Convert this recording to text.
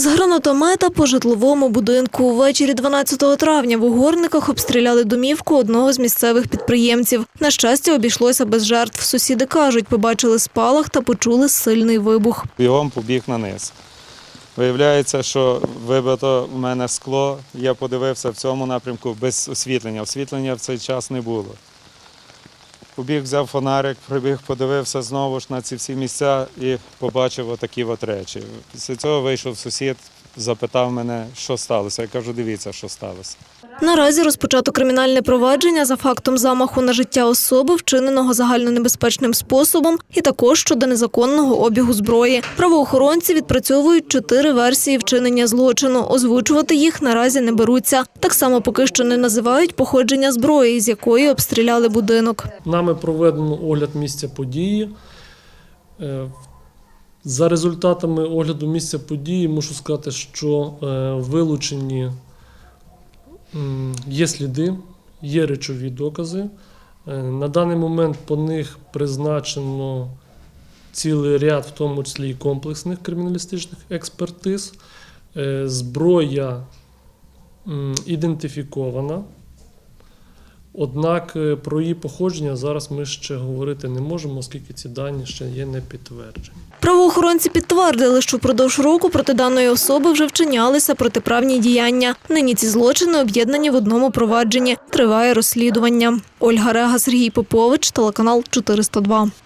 З гранатомета по житловому будинку ввечері 12 травня в Угорниках обстріляли домівку одного з місцевих підприємців. На щастя, обійшлося без жертв. Сусіди кажуть, побачили спалах та почули сильний вибух. бігом побіг на низ. Виявляється, що вибито в мене скло. Я подивився в цьому напрямку без освітлення. Освітлення в цей час не було. Побіг, взяв фонарик, прибіг, подивився знову ж на ці всі місця і побачив отакі от речі. Після цього вийшов сусід, запитав мене, що сталося. Я кажу, дивіться, що сталося. Наразі розпочато кримінальне провадження за фактом замаху на життя особи, вчиненого загальнонебезпечним способом, і також щодо незаконного обігу зброї. Правоохоронці відпрацьовують чотири версії вчинення злочину. Озвучувати їх наразі не беруться. Так само поки що не називають походження зброї, з якої обстріляли будинок. Нами проведено огляд місця події. За результатами огляду місця події можу сказати, що е, вилучені є сліди, є речові докази. Е, На даний момент по них призначено цілий ряд, в тому числі і комплексних криміналістичних експертиз. Е, Зброя ідентифікована. Однак е, про її походження зараз ми ще говорити не можемо, оскільки ці дані ще є не підтверджені. Правоохоронці підтвердили, що впродовж року проти даної особи вже вчинялися протиправні діяння. Нині ці злочини об'єднані в одному провадженні. Триває розслідування. Ольга Рега, Сергій Попович, телеканал 402.